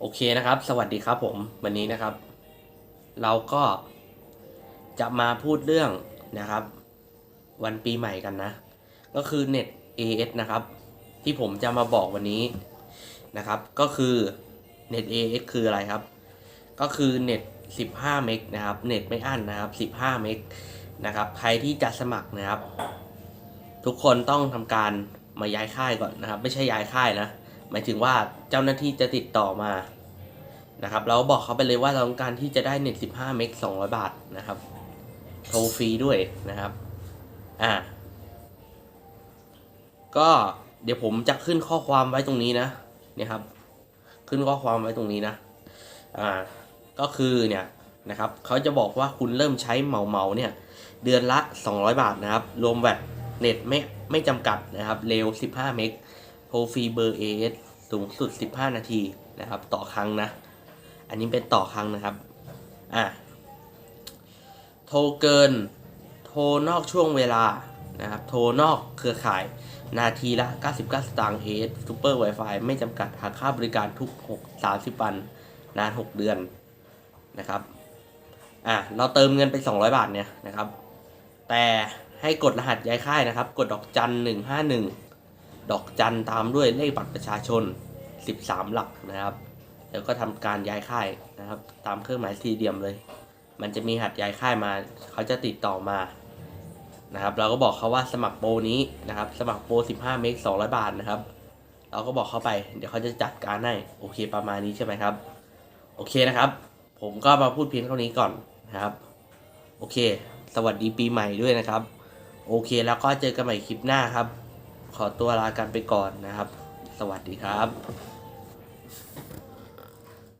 โอเคนะครับ สวัสดีครับผมวันนี้นะครับ เราก็จะมาพูดเรื่องนะครับ วันปีใหม่กันนะ ก็คือ Net AS นะครับ ที่ผมจะมาบอกวันนี้นะครับ ก็คือ Net AS คืออะไรครับ ก็คือเน็ต15 เมกนะครับ เน็ตไม่อั้นนะครับ 15 เมกนะครับ ใครที่จะสมัครนะครับ ทุกคนต้องทำการมาย้ายค่ายก่อนนะครับ ไม่ใช่ย้ายค่ายนะ หมายถึงว่าเจ้าหน้าที่จะติดต่อมานะครับเราบอกเขาไปเลยว่าเราต้องการที่จะได้เน็ต15 เมก 200 บาทนะครับ โทรฟรีด้วยนะครับ อ่า ก็เดี๋ยวผมจะขึ้นข้อความไว้ตรงนี้นะเนี่ยครับ ขึ้นข้อความไว้ตรงนี้นะ อ่า ก็คือเนี่ยนะครับเขาจะบอกว่าคุณเริ่มใช้เหมาเหมาเนี่ย เดือนละ 200 บาทนะครับ รวมแวดเน็ตไม่ไม่จำกัดนะครับ เร็ว 15 เมก โทรฟรีเบอร์ AS สูงสุด 15 นาทีนะครับ ต่อครั้งนะ อันนี้เป็นต่อครั้งนะครับ อะ โทรเกิน โทรนอกช่วงเวลานะครับ โทรนอกเครือข่าย นาทีละ 99 สตางค์ AS Super Wi-Fi ไม่จำกัดหักค่าบริการทุก 6 30 วัน นาน 6 เดือนนะครับ อะ เราเติมเงินไป 200 บาทเนี่ยนะครับ แต่ให้กดรหัสย้ายค่ายนะครับ กดดอกจัน151 ดอกจันตามด้วยเลขบัตรประชาชน 13 หลักนะครับ แล้วก็ทำการย้ายค่ายนะครับ ตามเครื่องหมายสี่เหลี่ยมเลย มันจะมีหัดย้ายค่ายมา เขาจะติดต่อมานะครับ เราก็บอกเขาว่าสมัครโปรนี้นะครับ สมัครโปร15 เมก200 บาทนะครับ เราก็บอกเขาไป เดี๋ยวเขาจะจัดการให้ โอเคประมาณนี้ใช่ไหมครับ โอเคนะครับ ผมก็มาพูดเพียงเท่านี้ก่อนนะครับ โอเค สวัสดีปีใหม่ด้วยนะครับ โอเค แล้วก็เจอกันใหม่คลิปหน้าครับ ขอตัวลากันไปก่อนนะครับ สวัสดีครับ